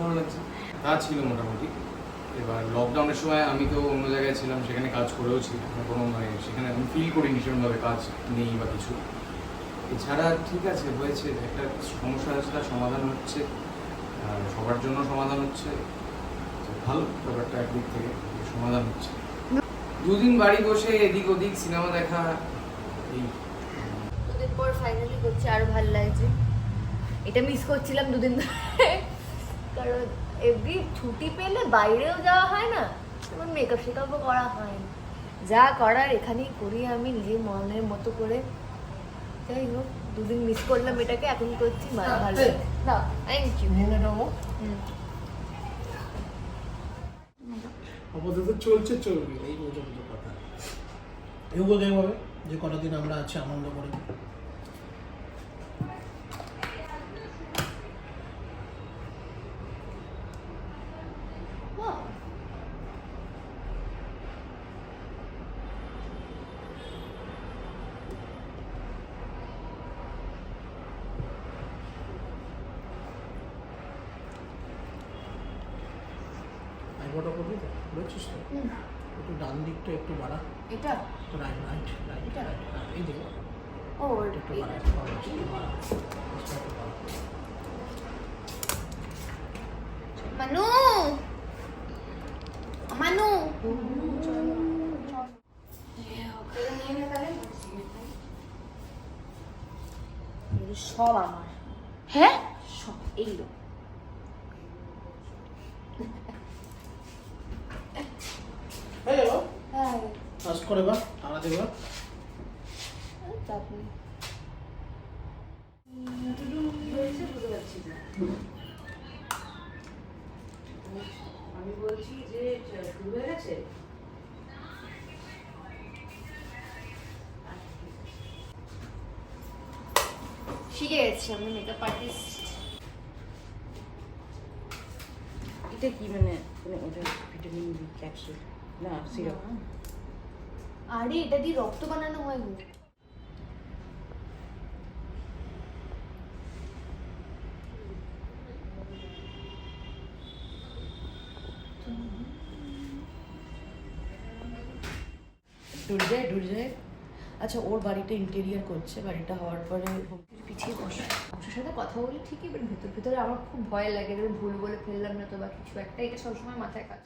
ভালো লাগছে। কাজ ছিল মোটামুটি। এবার লকডাউনের সময় আমি তো অন্য জায়গায় ছিলাম সেখানে কাজ করেওছি আমার কোনো মানে সেখানে আমি ফিল করিনি সেরকমভাবে কাজ নেই বা কিছু। এছাড়া ঠিক আছে হয়েছে। একটা সমস্যা আছে তার সমাধান হচ্ছে। আর সবার জন্য সমাধান হচ্ছে। ভালো ব্যাপারটা একদিক থেকে সমাধান হচ্ছে। দুদিন বাড়ি বসে এদিক ওদিক সিনেমা দেখা এই। দুদিন পর ফাইনালি করছে আরও ভালো লাগছে। এটা মিস করছিলাম দুদিন ধরে। কারণ এমনি ছুটি পেলে বাইরেও যাওয়া হয় না এবং মেকআপ শেকআপও করা হয় যা করার এখানেই করি আমি নিজে মনের মতো করে। যাই হোক দুদিন মিস করলাম এটাকে এখন করছি মা ভালো। না থ্যাংক ইউ আপাতত চলছে চলবে এই পর্যন্ত কথা। এগোতে এভাবে যে কটা দিন আমরা আছি আনন্দ করে। আইবটা করবি তো? বুঝছিস তো? একটু ডান দিকটা একটু বাড়া। এটা? রাইট রাইট রাইট রাইট এই দিকে ও একটু বাড়া বাড়া মানু! মানু! সব আমার। হ্যাঁ? সব এইগুলো হয়ে করে বা তারা দেবা আমি বলছি যে হয়ে গেছে? শিখে গেছি আমি মেকআপ আর্টিস্ট এটা কি মানে মানে ওটা ভিটামিন বি ক্যাপসুল না সিরাপ আরে এটা দিয়ে রক্ত বানানো হয় গো। ডুরে যায় আচ্ছা ওর বাড়িটা ইন্টেরিয়ার করছে বাড়িটা হওয়ার পরে পিছিয়ে বসে। আমার সাথে কথা বলি ঠিকই বাট ভেতর ভেতরে আমার খুব ভয় লাগে ভুল বলে ফেললাম না তো বা কিছু একটা এটা সবসময় মাথায় কাজ।